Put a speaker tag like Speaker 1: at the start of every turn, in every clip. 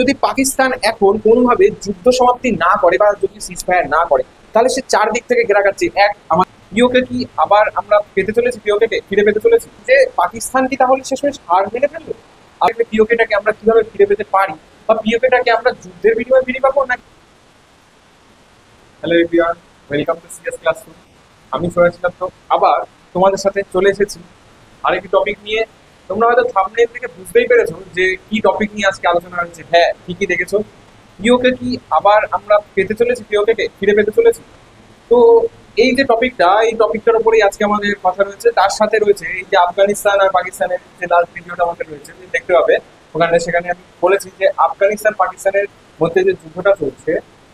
Speaker 1: যদি পাকিস্তান এখন কোনোভাবে যুদ্ধ সমাপ্তি না করে বা যদি সিজফায়ার না করে, তাহলে সে চারদিক থেকে ঘেরা কাটছে এক, আমার পিওকে কি আবার আমরা পেতে চলেছি? পিওকে ফিরে পেতে চলেছি? যে পাকিস্তান কি তাহলে শেষমেশ হার মেনে ফেলল? আর পিওকেটাকে আমরা কীভাবে ফিরে পেতে পারি? বা পিওকেটাকে আমরা যুদ্ধের বিনিময়ে ফিরে পাবো না hello everyone welcome to CS classroom আমি সরাসরি তো আবার তোমাদের সাথে চলে এসেছি। আরেকটি টপিক নিয়ে তোমরা হয়তো থাম্বনেল থেকে বুঝতেই পেরেছ যে কি টপিক নিয়ে আজকে আলোচনা হচ্ছে। হ্যাঁ ঠিকই দেখেছ। পিওকে কি আবার আমরা পেতে চলেছি? পিওকে ফিরে পেতে চলেছি? তো এই যে টপিকটা এই টপিকটার উপরেই আজকে আমাদের কথা রয়েছে। তার সাথে রয়েছে এই যে আফগানিস্তান আর পাকিস্তানের যে লাস্ট ভিডিওটা আমাদের রয়েছে দেখতে পাবে। ওখানে সেখানে আমি বলেছি যে আফগানিস্তান, পাকিস্তানের মধ্যে যে যুদ্ধটা চলছে,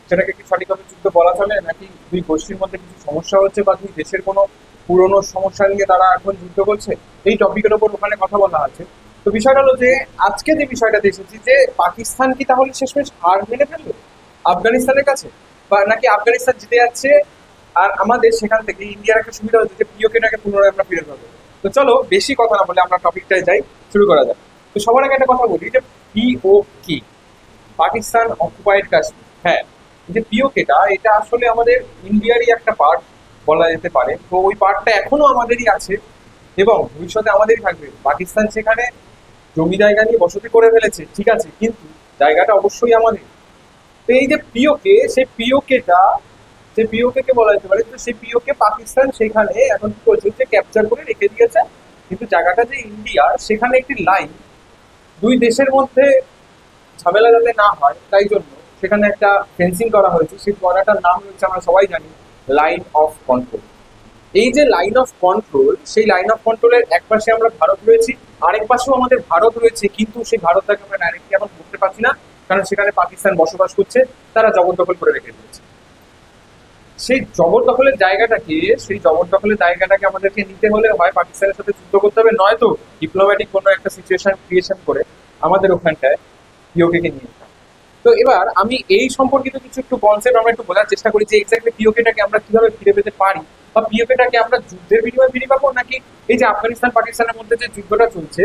Speaker 1: সেটাকে কি সঠিকভাবে যুদ্ধ বলা চলে? নাকি দুই গোষ্ঠীর মধ্যে কিছু সমস্যা হচ্ছে বা দুই দেশের কোনো পুরনো সমস্যা নিয়ে তারা এখন যুদ্ধ করছে, এই টপিকের ওপর ওখানে কথা বলা আছে। তো বিষয়টা হলো যে, আজকে যে বিষয়টা দেখেছি যে, পাকিস্তান কি তাহলে শেষমেশ হার মেনে ফেলল আফগানিস্তানের কাছে? বা নাকি আফগানিস্তান জিতে যাচ্ছে, আর আমাদের সেখান থেকে ইন্ডিয়ার একটা সুবিধা হচ্ছে যে পিওকেটাকে পুনরায় আমরা ফিরে পাবো। তো চলো, বেশি কথা না বলে আমরা টপিকটায় যাই, শুরু করা যাক। তো সবার আগে একটা কথা বলি যে পিও কি পাকিস্তান অকুপাইড কাশ্মীর। হ্যাঁ যে পিওকেটা এটা আসলে আমাদের ইন্ডিয়ারই একটা পার্ট বলা যেতে পারে। তো ওই পার্টটা এখনও আমাদেরই আছে এবং ভবিষ্যতে আমাদেরই থাকবে। পাকিস্তান সেখানে জমি জায়গা নিয়ে বসতি করে ফেলেছে, ঠিক আছে, কিন্তু জায়গাটা অবশ্যই আমাদের। তো এই যে পিওকে, সেই পিওকেটা যে পিওকে কে বলা যেতে পারে, তো সেই পিওকে পাকিস্তান সেখানে এখন কি করছে যে ক্যাপচার করে রেখে দিয়েছে। কিন্তু জায়গাটা যে ইন্ডিয়ার সেখানে একটি লাইন দুই দেশের মধ্যে ঝামেলা যাতে না হয়, তাই জন্য সেখানে একটা ফেন্সিং করা হয়েছে। সেই করাটার নাম হচ্ছে আমরা সবাই জানি লাইন অফ কন্ট্রোল এই যে লাইন অফ কন্ট্রোল সেই লাইন অফ কন্ট্রোলের এক পাশে আমরা ভারত রয়েছি, আরেক পাশেও আমাদের ভারত রয়েছে, কিন্তু সেই ভারতটাকে আমরা ডাইরেক্টলি এখন করতে পারছি না, কারণ সেখানে পাকিস্তান বসবাস করছে, তারা জবরদখল করে রেখে দিয়েছে সেই জবরদখলের জায়গাটাকে, সেই জবরদখলের জায়গাটাকে আমাদেরকে নিতে হলে হয় পাকিস্তানের সাথে যুদ্ধ করতে হবে, নয়তো ডিপ্লোম্যাটিক কোনো একটা সিচুয়েশন ক্রিয়েশন করে আমাদের ওখানটায় পিওকে কে নিয়ে। তো এবার আমি এই সম্পর্কিত কিছু একটু কনসেপ্ট আমরা একটু বোঝার চেষ্টা করি যে এক্স্যাক্টলি পিওকেটাকে আমরা কীভাবে ফিরে পেতে পারি বা পিওকেটাকে আমরা যুদ্ধের বিনিময়ে ফিরে পাবো নাকি এই যে আফগানিস্তান পাকিস্তানের মধ্যে যে যুদ্ধটা চলছে,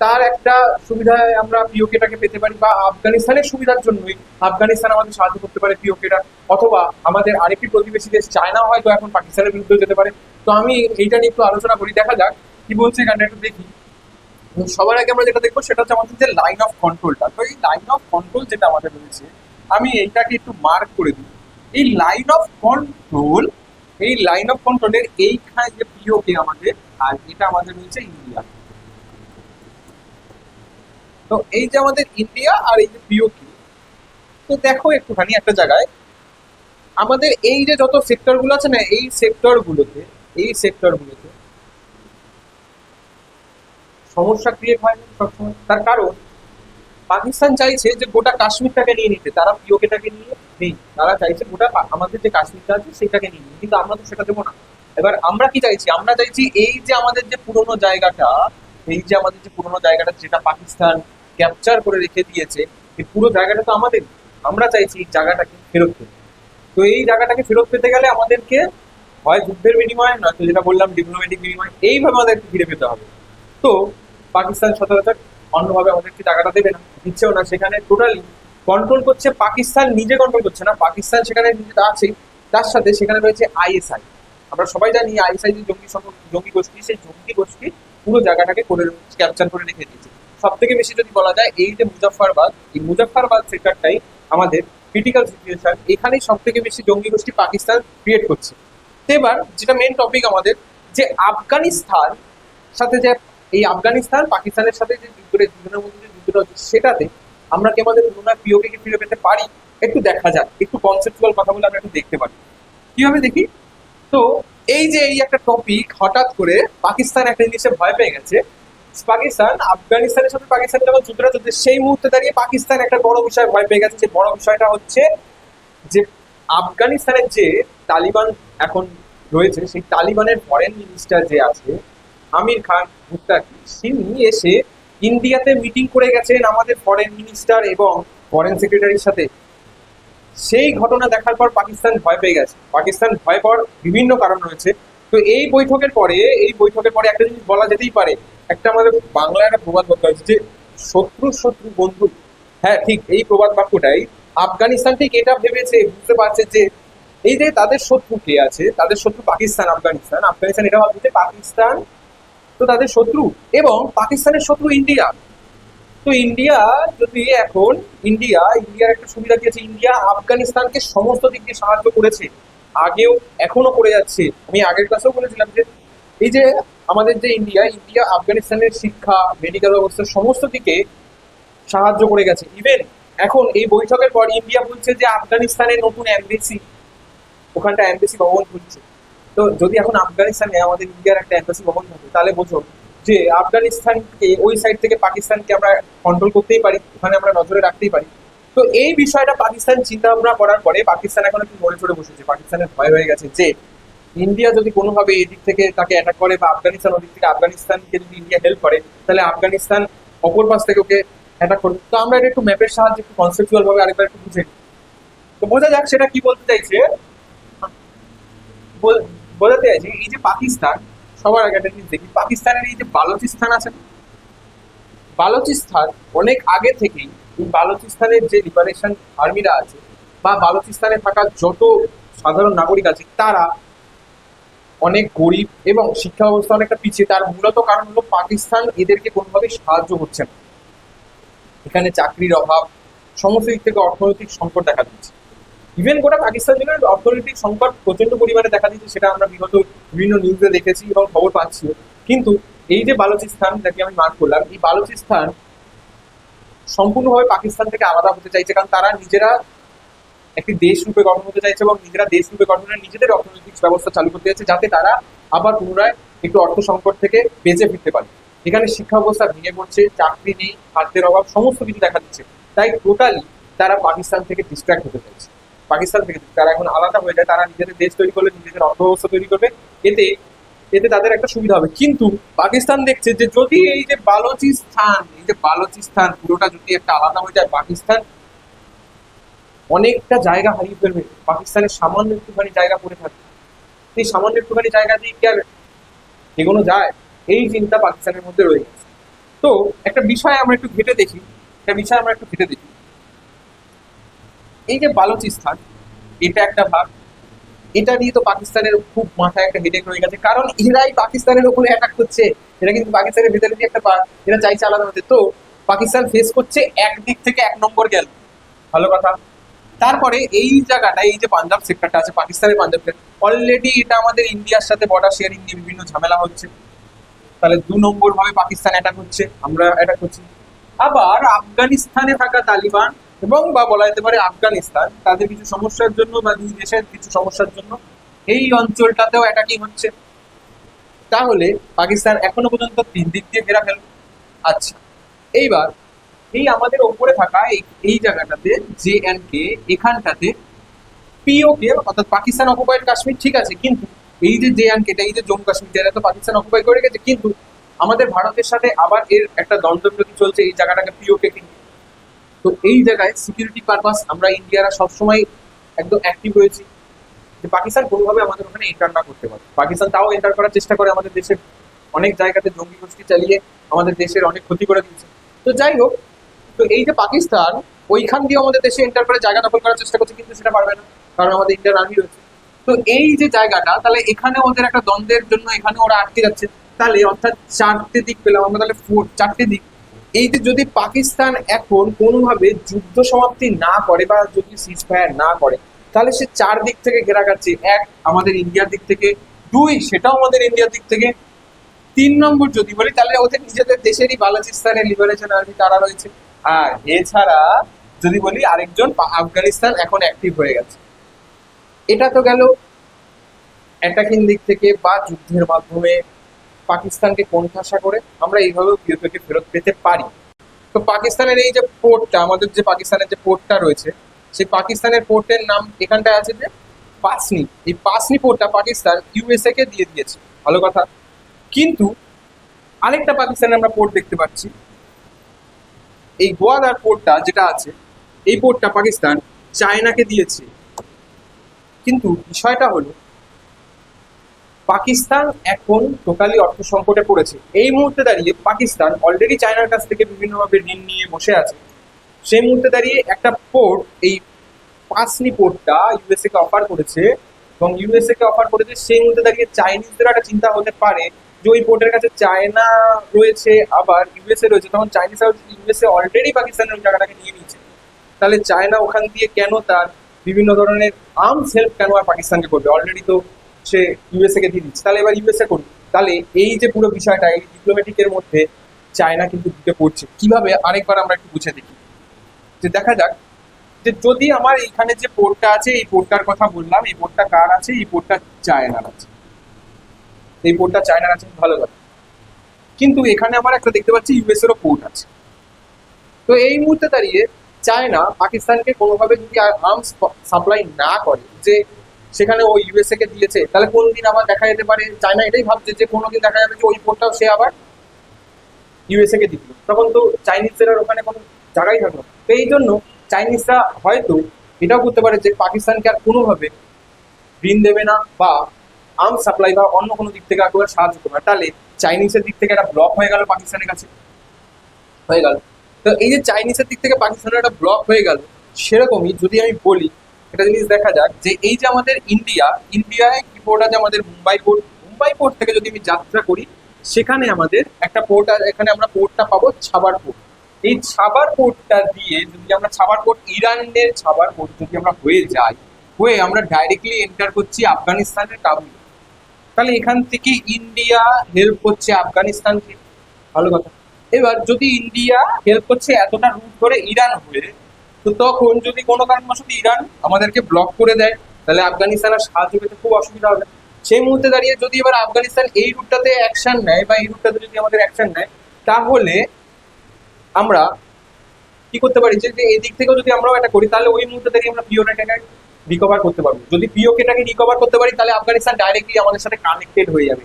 Speaker 1: তার একটা সুবিধায় আমরা পিওকেটাকে পেতে পারি বা আফগানিস্তানের সুবিধার জন্যই আফগানিস্তান আমাদের সাহায্য করতে পারে পিওকেটা অথবা আমাদের আরেকটি প্রতিবেশী দেশ চায়না হয়তো এখন পাকিস্তানের বিরুদ্ধে যেতে পারে। তো আমি এইটা নিয়ে একটু আলোচনা করি, দেখা যাক কি বলছে এখানটা একটু দেখি। সবার আগে আমরা যেটা দেখব সেটা হচ্ছে আমাদের যে লাইন অফ কন্ট্রোলটা তো এই লাইন অফ কন্ট্রোল যেটা আমাদের রয়েছে, আমি এইটাকে একটু মার্ক করে দিই। এই লাইন অফ কন্ট্রোল এই লাইন অফ কন্ট্রোলের এইখানে যে পিওকে আমাদের, আর এটা আমাদের রয়েছে ইন্ডিয়া তো এই যে আমাদের ইন্ডিয়া আর এই যে পিওকে তো দেখো একটুখানি একটা জায়গায়, আমাদের এই যে যত সেক্টরগুলো আছে না, এই সেক্টর গুলোতে, এই সেক্টর গুলোতে সমস্যা ক্রিয়েট হয় না সবসময়। তার কারণ, পাকিস্তান চাইছে যে গোটা কাশ্মীরটাকে নিয়ে নিতে। তারা পিওকেটাকে নিয়ে নেই। তারা চাইছে গোটা আমাদের যে কাশ্মীরটা আছে সেটাকে নিয়ে নিতে। কিন্তু আমরা তো সেটা দেবো না। এবার আমরা কি চাইছি? আমরা চাইছি এই যে আমাদের যে পুরোনো জায়গাটা, এই যে আমাদের যে পুরোনো জায়গাটা যেটা পাকিস্তান ক্যাপচার করে রেখে দিয়েছে, এই পুরো জায়গাটা তো আমাদের। আমরা চাইছি এই জায়গাটাকে ফেরত পেতে তো এই জায়গাটাকে ফেরত পেতে গেলে আমাদেরকে হয় যুদ্ধের বিনিময়ে, নয়তো যেটা বললাম ডিপ্লোম্যাটিক বিনিময়, এইভাবে আমাদেরকে ফিরে পেতে হবে। তো পাকিস্তান সচরাচর অন্যভাবে আমাদেরকে টাকাটা দেবে না, দিচ্ছেও না। সেখানে টোটালি কন্ট্রোল করছে পাকিস্তান, নিজে কন্ট্রোল করছে না। পাকিস্তান সেখানে নিজে আছে, তার সাথে সেখানে রয়েছে আইএসআই আমরা সবাই জানি আইএসআই যে জঙ্গি জঙ্গি গোষ্ঠী, সেই জঙ্গি গোষ্ঠী পুরো জায়গাটাকে করে ক্যাপচার করে রেখে দিয়েছে। সব থেকে বেশি যদি বলা যায়, এই যে মুজাফফরবাদ, এই মুজাফফরবাদ সেক্টরটাই আমাদের ক্রিটিক্যাল সিচুয়েশন এখানেই সব থেকে বেশি জঙ্গি গোষ্ঠী পাকিস্তান ক্রিয়েট করছে। এবার যেটা মেন টপিক আমাদের, যে আফগানিস্তান সাথে যে এই আফগানিস্তান, পাকিস্তানের সাথে যে যুদ্ধটা যুদ্ধের মধ্যে যে যুদ্ধটা হচ্ছে সেটাতে আমরা কি আমাদের পুরোনো পিওকে কে ফিরে পেতে পারি, একটু দেখা যাক, একটু কনসেপচুয়াল কথা বলে আমরা একটু দেখতে পারি। কীভাবে দেখি? তো এই যে এই একটা টপিক হঠাৎ করে পাকিস্তান একটা জিনিসে ভয় পেয়ে গেছে, পাকিস্তান, আফগানিস্তানের সাথে পাকিস্তান যখন যুদ্ধটা চলছে, সেই মুহূর্তে দাঁড়িয়ে পাকিস্তান একটা বড় বিষয় ভয় পেয়ে গেছে। যে বড় বিষয়টা হচ্ছে যে আফগানিস্তানের যে তালিবান এখন রয়েছে, সেই তালিবানের ফরেন মিনিস্টার যে আছে আমির খান মুত্তাকি তিনি এসে ইন্ডিয়াতে মিটিং করে গেছেন আমাদের ফরেন মিনিস্টার এবং ফরেন সেক্রেটারির সাথে। সেই ঘটনা দেখার পর পাকিস্তান ভয় পেয়ে গেছে। পাকিস্তান ভয় পাওয়ার বিভিন্ন কারণ রয়েছে। তো এই বৈঠকের পরে, এই বৈঠকের পরে একটা জিনিস বলা যেতেই পারে, একটা আমাদের বাংলায় একটা প্রবাদ বলতে হয়েছে যে, শত্রু শত্রু, বন্ধু। হ্যাঁ ঠিক, এই প্রবাদ বাক্যটাই আফগানিস্তান ঠিক এটা ভেবেছে, বুঝতে পারছে যে, এই যে তাদের শত্রু কে আছে, তাদের শত্রু পাকিস্তান, আফগানিস্তান। আফগানিস্তান এটা ভাবছে পাকিস্তান তো তাদের শত্রু এবং পাকিস্তানের শত্রু ইন্ডিয়া। তো ইন্ডিয়া যদি এখন, ইন্ডিয়া, ইন্ডিয়ার একটা সুবিধা আছে ইন্ডিয়া আফগানিস্তানকে সমস্ত দিক দিয়ে সাহায্য করেছে, আগেও এখনও করে যাচ্ছে। আমি আগের ক্লাসেও বলেছিলাম যে, এই যে আমাদের যে ইন্ডিয়া ইন্ডিয়া আফগানিস্তানের শিক্ষা মেডিকেল ব্যবস্থা সমস্ত দিকে সাহায্য করে গেছে। ইভেন এখন এই বৈঠকের পর ইন্ডিয়া বলছে যে, আফগানিস্তানের নতুন অ্যাম্বাসি ওখানটা অ্যাম্বাসি ভবন খুলছে। তো যদি এখন আফগানিস্তানে আমাদের ইন্ডিয়ার একটা অ্যাম্বাসি ভবন থাকে, তাহলে বোঝো যে আফগানিস্তানকে, ওই সাইড থেকে পাকিস্তানকে আমরা কন্ট্রোল করতেই পারি, ওখানে আমরা নজরে রাখতেই পারি। তো এই বিষয়টা পাকিস্তান চিন্তা ভাবনা করার পরে পাকিস্তান এখন একটু মনে চড়ে বসেছে। পাকিস্তানের ভয় হয়ে গেছে যে ইন্ডিয়া যদি কোনোভাবে এদিক থেকে তাকে অ্যাটাক করে বা আফগানিস্তান ওদিক থেকে আফগানিস্তানকে যদি ইন্ডিয়া হেল্প করে, তাহলে আফগানিস্তান অপর পাশ থেকে ওকে অ্যাটাক করবে। তো আমরা এটা একটু ম্যাপের সাহায্যে একটু কনসেপচুয়াল ভাবে আরেকবার একটু বুঝে। তো বোঝা যাক সেটা কি বলতে চাইছে। বল- বোঝাতে চাইছে, এই যে পাকিস্তান, সবার আগে একটা জিনিস দেখি, পাকিস্তানের এই যে বালোচিস্তান আছে? বালোচিস্তান অনেক আগে থেকেই এই বালোচিস্তানের যে লিবারেশন আর্মিরা আছে বা বালোচিস্তানে থাকা যত সাধারণ নাগরিক আছে, তারা অনেক গরিব এবং শিক্ষা ব্যবস্থা অনেকটা পিছিয়ে, তার মূলত কারণ হলো পাকিস্তান এদেরকে কোনোভাবেই সাহায্য করছে না এখানে চাকরির অভাব, সমস্ত দিক থেকে অর্থনৈতিক সংকট দেখা দিচ্ছে ইভেন গোটা পাকিস্তান জুড়ে অর্থনৈতিক সংকট প্রচণ্ড পরিমাণে দেখা দিচ্ছে সেটা আমরা বিগত বিভিন্ন নিউজে দেখেছি এবং খবর পাচ্ছি। কিন্তু এই যে বালুচিস্তান যাকে আমি মার্ক করলাম, এই বালুচিস্তান সম্পূর্ণভাবে পাকিস্তান থেকে আলাদা হতে চাইছে, কারণ তারা নিজেরা একটি দেশ রূপে গঠন হতে চাইছে এবং নিজেরা দেশ রূপে গঠনের নিজেদের অর্থনৈতিক ব্যবস্থা চালু করতে চাইছে, যাতে তারা আবার পুনরায় একটু অর্থ সংকট থেকে বেঁচে ফিরতে পারে। এখানে শিক্ষা ব্যবস্থা ভেঙে পড়ছে, চাকরি নেই, খাদ্যের অভাব, সমস্ত কিছু দেখা দিচ্ছে। তাই টোটালি তারা পাকিস্তান থেকে ডিস্ট্র্যাক্ট হতে চাইছে। পাকিস্তান থেকে তারা এখন আলাদা হয়ে যায়, তারা নিজেদের দেশ তৈরি করবে নিজেদের অর্থ ব্যবস্থা তৈরি করবে। এতে এতে তাদের একটা সুবিধা হবে। কিন্তু পাকিস্তান দেখছে যে যদি এই যে বালোচিস্তান, এই যে বালোচিস্তান পুরোটা যদি একটা আলাদা হয়ে যায়, পাকিস্তান অনেকটা জায়গা হারিয়ে ফেলবে। পাকিস্তানের সামান্য একটুখানি জায়গা পড়ে থাকবে। এই সামান্য একটুখানি জায়গা দিয়ে কি আর এগোনো যায়? এই চিন্তা পাকিস্তানের মধ্যে রয়ে গেছে। তো একটা বিষয় আমরা একটু ঘেটে দেখি। একটা বিষয় আমরা একটু ঘেটে দেখি। এই যে বালুচিস্তান, এটা একটা ভাগ। এটা নিয়ে তো পাকিস্তানের খুব মাথায় একটা হেডেক রয়ে গেছে। কারণ এরাই পাকিস্তানের উপরে অ্যাটাক করছে। এরা কিন্তু পাকিস্তানের ভেতরে দিয়ে একটা এরা চাইছে আলাদা হতে। তো পাকিস্তান ফেস করছে একদিক থেকে এক নম্বর গেল। ভালো কথা। তারপরে এই জায়গাটা, এই যে পাঞ্জাব সেক্টরটা আছে, পাকিস্তানের পাঞ্জাব অলরেডি এটা আমাদের ইন্ডিয়ার সাথে বর্ডার শেয়ারিং নিয়ে বিভিন্ন ঝামেলা হচ্ছে। তাহলে দু নম্বর ভাবে পাকিস্তান অ্যাটাক হচ্ছে, আমরা অ্যাটাক করছি। আবার আফগানিস্তানে থাকা তালিবান এবং বা বলা যেতে পারে আফগানিস্তান, তাদের কিছু সমস্যার জন্য বা দুই দেশের কিছু সমস্যার জন্য এই অঞ্চলটাতেও অ্যাটাকিং হচ্ছে। তাহলে পাকিস্তান এখনও পর্যন্ত তিন দিক দিয়ে ঘেরা ফেল আচ্ছা এইবার এই আমাদের ওপরে থাকা এই জায়গাটাতে জে অ্যান্ড কে এখানটাতে পিওকে অর্থাৎ পাকিস্তান অকুপাইড কাশ্মীর ঠিক আছে, কিন্তু এই যে জে অ্যান্ড কেটা এই যে জম্মু কাশ্মীর এটা তো পাকিস্তান অকুপাই করে গেছে, কিন্তু আমাদের ভারতের সাথে আবার এর একটা দ্বন্দ্ব চলছে, এই জায়গাটাকে পিওকে কিন্তু তো এই জায়গায় সিকিউরিটি পারপাস আমরা ইন্ডিয়ারা সবসময় একদম অ্যাক্টিভ হয়েছি যে পাকিস্তান কোনোভাবে আমাদের ওখানে এন্টার না করতে পারে। পাকিস্তান তাও এন্টার করার চেষ্টা করে আমাদের দেশের অনেক জায়গাতে জঙ্গি গোষ্ঠী চালিয়ে আমাদের দেশের অনেক ক্ষতি করে দিচ্ছে তো যাই হোক, তো এই যে পাকিস্তান, ওইখান দিয়ে আমাদের দেশে এন্টার করে জায়গা দখল করার চেষ্টা করছে কিন্তু সেটা পারবে না, কারণ আমাদের ইন্ডিয়ান আর্মি রয়েছে। তো এই যে জায়গাটা, তাহলে এখানে ওদের একটা দ্বন্দ্বের জন্য এখানে ওরা আটকে যাচ্ছে। তাহলে অর্থাৎ চারটে দিক পেলাম আমরা, তাহলে ফোর চারটে দিক। এই যে যদি পাকিস্তান এখন কোনোভাবে যুদ্ধ সমাপ্তি না করে বা যদি সিজ ফায়ার না করে, তাহলে সে চার দিক থেকে ঘেরা খাচ্ছে। এক, আমাদের ইন্ডিয়ার দিক থেকে। দুই, সেটাও আমাদের ইন্ডিয়ার দিক থেকে। তিন নম্বর যদি বলি, তাহলে ওদের নিজেদের দেশেরই বালুচিস্তানের লিবারেশন আর্মি তারা রয়েছে। আর এছাড়া যদি বলি, আরেকজন আফগানিস্তান এখন অ্যাক্টিভ হয়ে গেছে। এটা তো গেল অ্যাটাকিং দিক থেকে বা যুদ্ধের মাধ্যমে। পাকিস্তানকে কোণঠাসা করে? আমরা এইভাবেও পিওকে ফেরত পেতে পারি। তো পাকিস্তানের এই যে পোর্টটা, আমাদের যে পাকিস্তানের যে পোর্টটা রয়েছে, সেই পাকিস্তানের পোর্টের নাম এখানটায় আছে যে পাসনি। এই পাসনি পোর্টটা পাকিস্তান ইউএসএ কে দিয়ে দিয়েছে। ভালো কথা। কিন্তু আরেকটা পাকিস্তানের আমরা পোর্ট দেখতে পাচ্ছি। এই গোয়াদার পোর্টটা যেটা আছে, এই পোর্টটা পাকিস্তান চায়নাকে দিয়েছে। কিন্তু বিষয়টা হলো পাকিস্তান এখন টোটালি অর্থ সংকটে পড়েছে। এই মুহূর্তে দাঁড়িয়ে পাকিস্তান অলরেডি চায়নার কাছ থেকে বিভিন্নভাবে ঋণ নিয়ে বসে আছে। সেই মুহূর্তে দাঁড়িয়ে একটা পোর্ট এই পাঁচনি পোর্টটা ইউএসএ কে অফার করেছে এবং ইউএসএ কে অফার করেছে, সেই মুহূর্তে দাঁড়িয়ে চাইনিজদের একটা চিন্তা হতে পারে যে ওই পোর্টের কাছে চায়না রয়েছে, আবার ইউএসএ রয়েছে, তখন চাইনিজরা ইউএসএ অলরেডি পাকিস্তানের ওই জায়গাটাকে নিয়ে নিয়েছে। তাহলে চায়না ওখান দিয়ে কেন তার বিভিন্ন ধরনের আর্মস হেল্প কেন আর পাকিস্তানকে করবে? অলরেডি তো সে ইউএসএ কে দিয়ে দিচ্ছে। তাহলে এবার ইউএসএ করুক। তাহলে এই যে পুরো বিষয়টা, এই ডিপ্লোম্যাটিকের মধ্যে চায়না কিন্তু ঢুকে পড়ছে। কীভাবে? আরেকবার আমরা একটু বুঝে দেখি। যে দেখা যাক, যে যদি আমার এখানে যে পোর্টটা আছে, এই পোর্টটার কথা বললাম, এই পোর্টটা কার আছে? এই পোর্টটা চায়নার আছে। এই পোর্টটা চায়নার আছে, ভালো কথা। কিন্তু এখানে আমার একটা দেখতে পাচ্ছি ইউএস এরও পোর্ট আছে। তো এই মুহূর্তে দাঁড়িয়ে চায়না পাকিস্তানকে কোনোভাবে যদি আর্মস সাপ্লাই না করে, যে সেখানে ওই ইউএসএ কে দিয়েছে। তাহলে কোন দিন আবার দেখা যেতে পারে? চায়না এটাই ভাবছে যে কোনো দিন দেখা যাবে যে ওই পোর্টটাও সে আবার ইউএসএ কে দিল তখন তো চাইনিজদের আর ওখানে কোনো জায়গাই থাকল। তো এই জন্য চাইনিজরা হয়তো এটাও করতে পারে যে পাকিস্তানকে আর কোনোভাবে ঋণ দেবে না বা আর্ম সাপ্লাই বা অন্য কোনো দিক থেকে আর কোনো সাহায্য করবে না। তাহলে চাইনিজের দিক থেকে একটা ব্লক হয়ে গেল পাকিস্তানের কাছে। হয়ে গেল। তো এই যে চাইনিজের দিক থেকে পাকিস্তানের একটা ব্লক হয়ে গেল, সেরকমই যদি আমি বলি একটা জিনিস দেখা যাক যে এই যে আমাদের ইন্ডিয়া ইন্ডিয়ায় কি পোর্ট আছে আমাদের মুম্বাই পোর্ট মুম্বাই পোর্ট থেকে যদি আমি যাত্রা করি, সেখানে আমাদের একটা পোর্ট এখানে আমরা পোর্টটা পাবো ছাবার পোর্ট এই ছাবার পোর্টটা দিয়ে যদি আমরা ছাবার পোর্ট ইরানের ছাবার পোর্ট যদি আমরা হয়ে যাই, হয়ে আমরা ডাইরেক্টলি এন্টার করছি আফগানিস্তানের কাবুল। তাহলে এখান থেকে ইন্ডিয়া হেল্প করছে আফগানিস্তানকে। ভালো কথা। এবার যদি ইন্ডিয়া হেল্প করছে এতটা রুট করে ইরান হয়ে তো তখন যদি কোনো কারণবশত ইরান আমাদেরকে ব্লক করে দেয়, তাহলে আফগানিস্তান আর সাহায্য পেতে খুব অসুবিধা হবে। সেই মুহূর্তে দাঁড়িয়ে যদি এবার আফগানিস্তান এই রুটটাতে অ্যাকশন নেয় বা এই রুটটাতে যদি আমাদের অ্যাকশন নেয়, তাহলে আমরা কি করতে পারি? যে এই দিক থেকেও যদি আমরাও এটা করি, তাহলে ওই মুহূর্তে থেকে আমরা পিওটাকে রিকভার করতে পারব। যদি পিওকেটাকে রিকভার করতে পারি, তাহলে আফগানিস্তান ডাইরেক্টলি আমাদের সাথে কানেক্টেড হয়ে যাবে।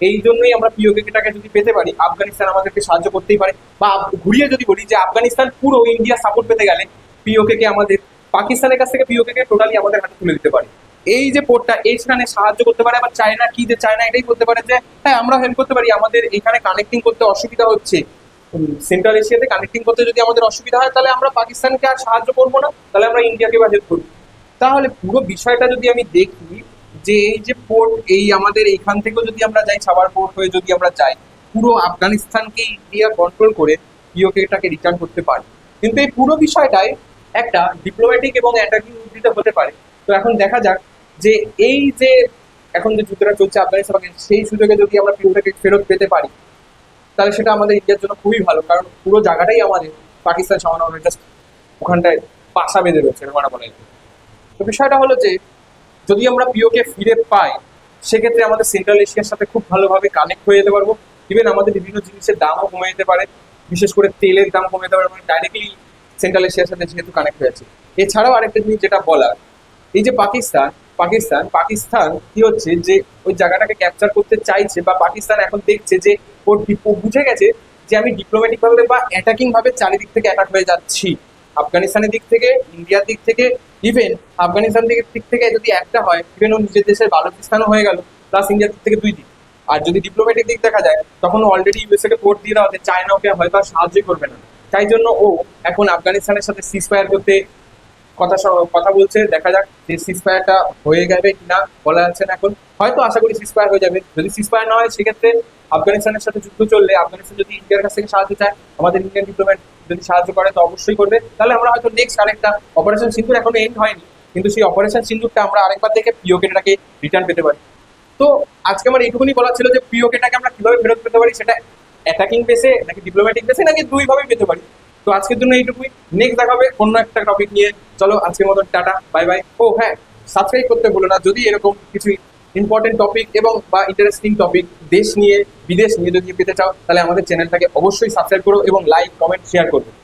Speaker 1: এই জন্যই আমরা পিওকেটাকে যদি পেতে পারি, আফগানিস্তান আমাদেরকে সাহায্য করতেই পারে। বা ঘুরিয়ে যদি বলি যে, আফগানিস্তান পুরো ইন্ডিয়া সাপোর্ট পেতে গেলে পিওকে কে আমাদের, পাকিস্তানের কাছ থেকে পিওকে কে টোটালি আমাদের হাতে তুলে দিতে পারে। এই যে পোর্টটা এইখানে সাহায্য করতে পারে, আবার চায়না কি যে চায়না এটাই করতে পারে যে হ্যাঁ আমরা হেল্প করতে পারি, আমাদের এখানে কানেক্টিং করতে অসুবিধা হচ্ছে। সেন্ট্রাল এশিয়াতে কানেক্টিং করতে যদি আমাদের অসুবিধা হয়, তাহলে আমরা পাকিস্তানকে আর সাহায্য করব না, তাহলে আমরা ইন্ডিয়াকে বা হেল্প করব। তাহলে পুরো বিষয়টা যদি আমি দেখি, যে এই যে পোর্ট এই আমাদের এইখান থেকেও যদি আমরা যাই সাবার পোর্ট হয়ে যদি আমরা যাই, পুরো আফগানিস্তানকে ইন্ডিয়া কন্ট্রোল করে পিওকেটাকে রিটার্ন করতে পারে। কিন্তু এই পুরো বিষয়টাই একটা ডিপ্লোম্যাটিক এবং অ্যাটাকিং উদ্ধৃত হতে পারে। তো এখন দেখা যাক যে এই যে এখন যে যুদ্ধটা চলছে আফগানিস্তান সেই সুযোগে যদি আমরা পিওটাকে ফেরত পেতে পারি, তাহলে সেটা আমাদের ইন্ডিয়ার জন্য খুবই ভালো, কারণ পুরো জায়গাটাই আমাদের পাকিস্তান সামান্য জাস্ট ওখানটায় পাশা বেঁধে রয়েছে মানে বলা যায়। তো বিষয়টা হলো যে, যদি আমরা পিওকে ফিরে পাই, সেক্ষেত্রে আমাদের সেন্ট্রাল এশিয়ার সাথে খুব ভালোভাবে কানেক্ট হয়ে যেতে পারব। ইভেন আমাদের বিভিন্ন জিনিসের দামও কমে যেতে পারে, বিশেষ করে তেলের দাম কমে যেতে পারে মানে ডাইরেক্টলি সেন্ট্রাল এশিয়ার সাথে যেহেতু কানেক্ট হয়ে আছে এছাড়াও আরেকটা জিনিস যেটা বলার, এই যে পাকিস্তান পাকিস্তান পাকিস্তান কি হচ্ছে যে ওই জায়গাটাকে ক্যাপচার করতে চাইছে বা পাকিস্তান এখন দেখছে যে ওর বুঝে গেছে যে আমি ডিপ্লোম্যাটিক ভাবে বা অ্যাটাকিং ভাবে চারিদিক থেকে অ্যাটাক হয়ে যাচ্ছি। আফগানিস্তানের দিক থেকে, ইন্ডিয়ার দিক থেকে ইভেন আফগানিস্তান দিকের দিক থেকে যদি একটা হয় ইভেন ও নিজের দেশের বালুচিস্তানও হয়ে গেল প্লাস ইন্ডিয়ার দিক থেকে দুই দিক। আর যদি ডিপ্লোম্যাটিক দিক দেখা যায়, তখন অলরেডি ইউএসএ কে ভোট দিয়ে দেওয়া হচ্ছে চায়না ওকে হয়তো আর সাহায্যই করবে না। তাই জন্য ও এখন আফগানিস্তানের সাথে সিজফায়ার করতে কথা কথা বলছে। দেখা যাক যে সিজফায়ারটা হয়ে যাবে কিনা বলা যাচ্ছে না এখন। হয়তো আশা করি সিজফায়ার হয়ে যাবে। যদি সিজফায়ার না হয়, সেক্ষেত্রে আফগানিস্তানের সাথে যুদ্ধ চললে আফগানিস্তান যদি ইন্ডিয়ার কাছ থেকে সাহায্য চায়, আমাদের ইন্ডিয়ান ডিপ্লোমেট যদি সাহায্য করে, তো অবশ্যই করবে। তাহলে আমরা হয়তো নেক্সট আরেকটা অপারেশন সিন্ধুর এখনও এন্ড হয়নি। কিন্তু সেই অপারেশন সিন্ধুরটা আমরা আরেকবার দেখে পিওকেটাকে রিটার্ন পেতে পারি। তো আজকে আমার এইটুকুনি বলা ছিল যে পিওকেটাকে আমরা কীভাবে ফেরত পেতে পারি, সেটা অ্যাটাকিং বেসে নাকি ডিপ্লোম্যাটিক বেসে নাকি দুই ভাবে পেতে পারি? তো আজকের জন্য এইটুকুই। নেক্সট দেখা হবে অন্য একটা টপিক নিয়ে। চলো, আজকের মতো টাটা বাই বাই ও হ্যাঁ সাবস্ক্রাইব করতে ভুলো না। যদি এরকম কিছু ইম্পর্টেন্ট টপিক এবং বা ইন্টারেস্টিং টপিক দেশ নিয়ে, বিদেশ নিয়ে যদি পেতে চাও, তাহলে আমাদের চ্যানেলটাকে অবশ্যই সাবস্ক্রাইব করো এবং লাইক কমেন্ট শেয়ার করবে